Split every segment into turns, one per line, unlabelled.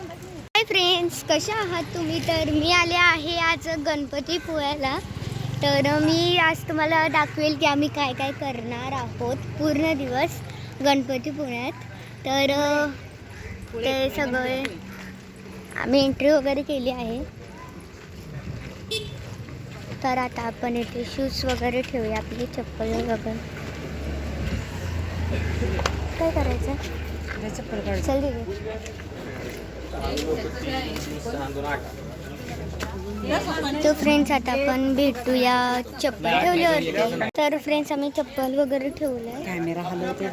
Hi friends कशा आहात तुम्ही? तर मी आले आहे आज गणपती पोळ्याला. तर मी आज तुम्हाला दाखवेल की आम्ही काय काय करणार आहोत पूर्ण दिवस गणपती पुण्यात तर ते सगळे आम्ही एंट्री वगैरे केली आहे. तर आता आपण इथे शूज वगैरे ठेवूया आपली चप्पल वगैरे काय करायचं? चल तो फ्रेंड्स आता आपण भेटूया. चप्पल ठेवली होती तर फ्रेंड्स आम्ही चप्पल वगैरे ठेवलंय.
कॅमेरा हलवते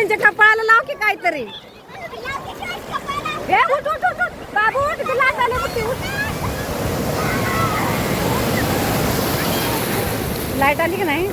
त्यांच्या कपाळाला लाव की काहीतरी उठ उठ उठ उठ. बाबू उठ तुला उठ. लाइट आली की नाही